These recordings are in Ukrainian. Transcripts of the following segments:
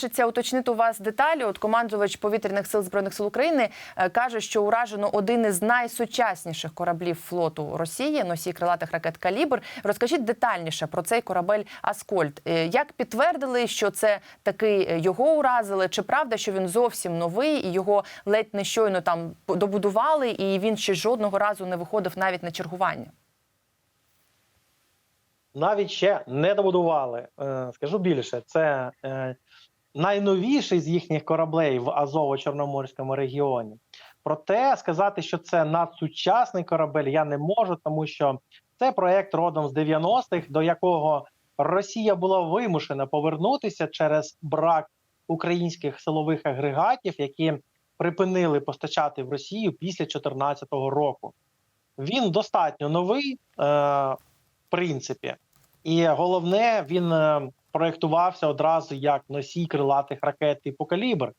Хочеться уточнити у вас деталі. От командувач повітряних сил збройних сил України е, каже, що уражено один із найсучасніших кораблів флоту Росії, носій крилатих ракет Калібр. Розкажіть детальніше про цей корабель Аскольд. Е, Як підтвердили, що це таки е, його уразили? Чи правда, що він зовсім новий і його ледь не щойно там добудували, і він ще жодного разу не виходив навіть на чергування? навіть ще не добудували. Скажу більше, це найновіший з їхніх кораблей в Азово-Чорноморському регіоні. Проте сказати, що це надсучасний корабель, я не можу, тому що це проект родом з 90-х, до якого Росія була вимушена повернутися через брак українських силових агрегатів, які припинили постачати в Росію після 2014 року. Він достатньо новий, е, в принципі, і головне, він е, проєктувався одразу як носій крилатих ракет типу калібр. Е,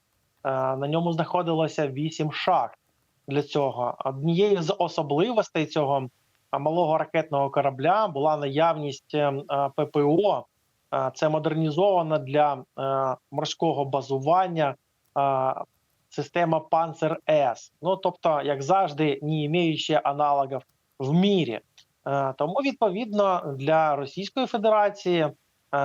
на ньому знаходилося вісім шахт для цього. Однією з особливостей цього малого ракетного корабля була наявність е, е, ППО. Е, Це модернізована для морського базування система Panzer С. Ну тобто, як завжди, не імеючи аналогів в мірі. Тому відповідно для Російської Федерації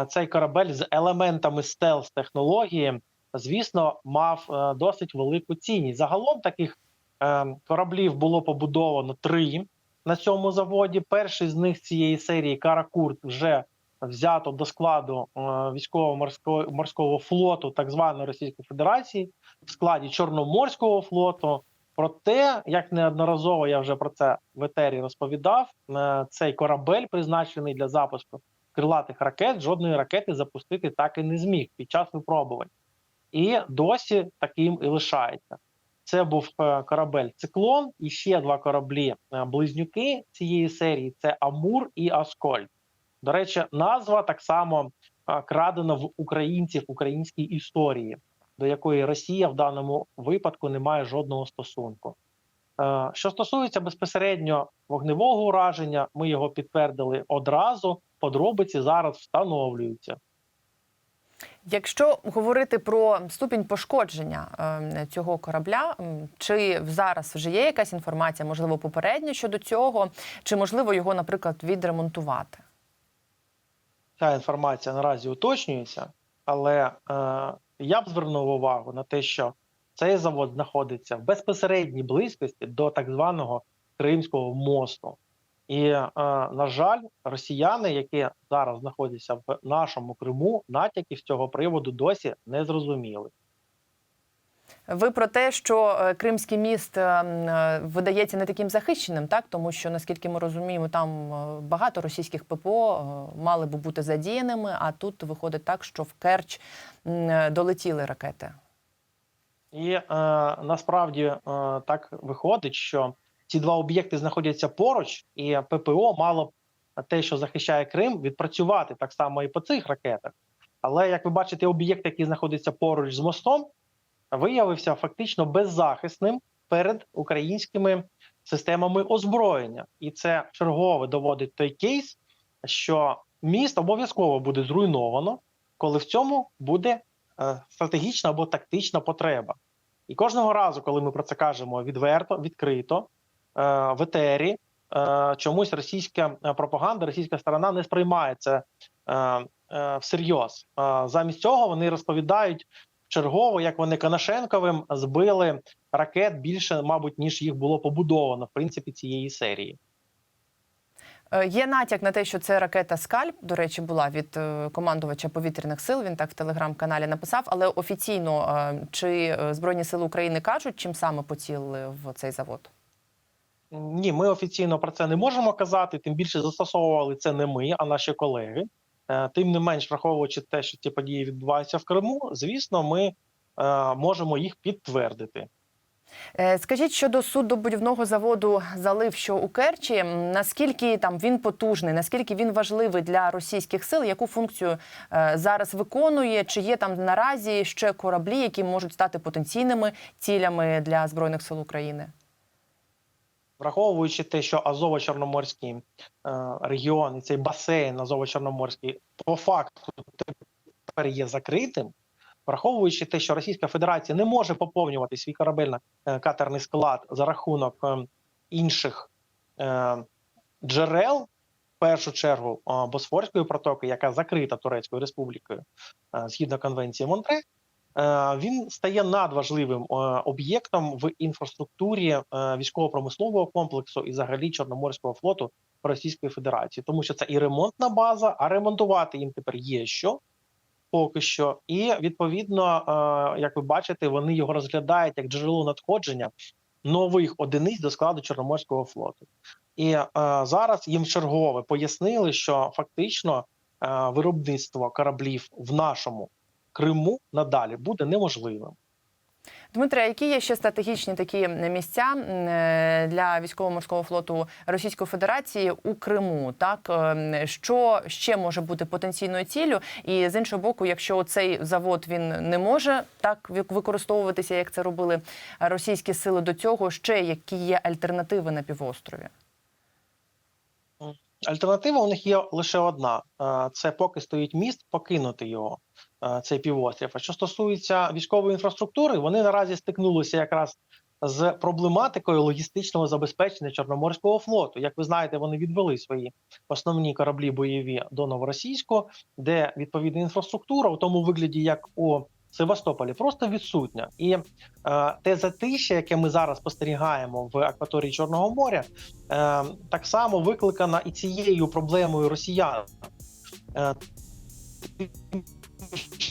цей корабель з елементами стелс технології, звісно, мав е, досить велику цінність. Загалом таких е, кораблів було побудовано три на цьому заводі. Перший з них цієї серії Каракурт вже взято до складу е, військово-морського морського флоту так званої Російської Федерації в складі Чорноморського флоту. Проте, як неодноразово я вже про це в етері розповідав, е, цей корабель, призначений для запуску крилатих ракет, жодної ракети запустити так і не зміг під час випробувань. І досі таким і лишається. Це був е, корабель Циклон і ще два кораблі е, близнюки цієї серії: це Амур і Аскольд. До речі, назва так само е, крадена в українців українській історії до якої Росія в даному випадку не має жодного стосунку. Що стосується безпосередньо вогневого ураження, ми його підтвердили одразу. Подробиці зараз встановлюються. Якщо говорити про ступінь пошкодження е, цього корабля, чи зараз вже є якась інформація, можливо, попередньо щодо цього, чи можливо його, наприклад, відремонтувати? Ця інформація наразі уточнюється, але е, я б звернув увагу на те, що цей завод знаходиться в безпосередній близькості до так званого Кримського мосту. І, е, на жаль, росіяни, які зараз знаходяться в нашому Криму, натяків з цього приводу досі не зрозуміли. Ви про те, що е, Кримський міст е, е, видається не таким захищеним, так тому що наскільки ми розуміємо, там багато російських ППО мали би бути задіяними. А тут виходить так, що в Керч долетіли ракети. І е, насправді е, так виходить, що ці два об'єкти знаходяться поруч, і ППО мало б те, що захищає Крим, відпрацювати так само і по цих ракетах. Але як ви бачите, об'єкт, який знаходиться поруч з мостом, виявився фактично беззахисним перед українськими системами озброєння, і це чергове доводить той кейс, що міст обов'язково буде зруйновано, коли в цьому буде е, стратегічна або тактична потреба. І кожного разу, коли ми про це кажемо відверто, відкрито в етері, е, чомусь російська е, пропаганда, російська сторона не сприймає це е, е, всерйоз. Е, замість цього вони розповідають чергово, як вони Конашенковим збили ракет більше, мабуть, ніж їх було побудовано в принципі цієї серії. Е, Є натяк на те, що це ракета Скальп, до речі, була від е, командувача повітряних сил. Він так в телеграм-каналі написав. Але офіційно е, чи е, Збройні сили України кажуть, чим саме поцілили в цей завод? Ні, ми офіційно про це не можемо казати. Тим більше застосовували це не ми, а наші колеги. Е, Тим не менш, враховуючи те, що ці події відбуваються в Криму, звісно, ми е, можемо їх підтвердити. Е, Скажіть щодо суднобудівного заводу залив, що у Керчі, наскільки там він потужний, наскільки він важливий для російських сил, яку функцію зараз виконує? Чи є там наразі ще кораблі, які можуть стати потенційними цілями для збройних сил України? Враховуючи те, що Азово-Чорноморський е, регіон і цей басейн Азово-Чорноморський по факту тепер є закритим, враховуючи те, що Російська Федерація не може поповнювати свій корабельно-катерний склад за рахунок е, інших е, джерел, в першу чергу е, Босфорської протоки, яка закрита Турецькою республікою е, згідно конвенції Монтре. Е, Він стає надважливим е, об'єктом в інфраструктурі е, військово-промислового комплексу і взагалі Чорноморського флоту Російської Федерації, тому що це і ремонтна база, а ремонтувати їм тепер є що поки що. І відповідно, як ви бачите, вони його розглядають як джерело надходження нових одиниць до складу Чорноморського флоту. І зараз їм чергове пояснили, що фактично виробництво кораблів в нашому Криму надалі буде неможливим. Дмитре, які є ще стратегічні такі місця е, для військово-морського флоту Російської Федерації у Криму? Так Ем, що ще може бути потенційною ціллю? І з іншого боку, якщо цей завод він не може так використовуватися, як це робили російські сили до цього, ще які є альтернативи на півострові? Альтернатива у них є лише одна: Е, це поки стоїть міст, покинути його е, цей півострів. А що стосується військової інфраструктури, вони наразі стикнулися якраз з проблематикою логістичного забезпечення Чорноморського флоту. Як ви знаєте, вони відвели свої основні кораблі бойові до Новоросійську, де відповідна інфраструктура у тому вигляді, як у Севастополі, просто відсутня. І е, те затишя, яке ми зараз спостерігаємо в акваторії Чорного моря, е, так само викликана і цією проблемою росіян. Е,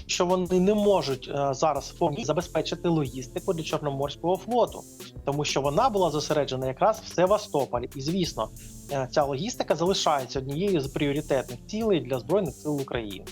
що вони не можуть е, зараз забезпечити логістику для Чорноморського флоту, тому що вона була зосереджена якраз в Севастополі. І звісно, е, ця логістика залишається однією з пріоритетних цілей для збройних сил України.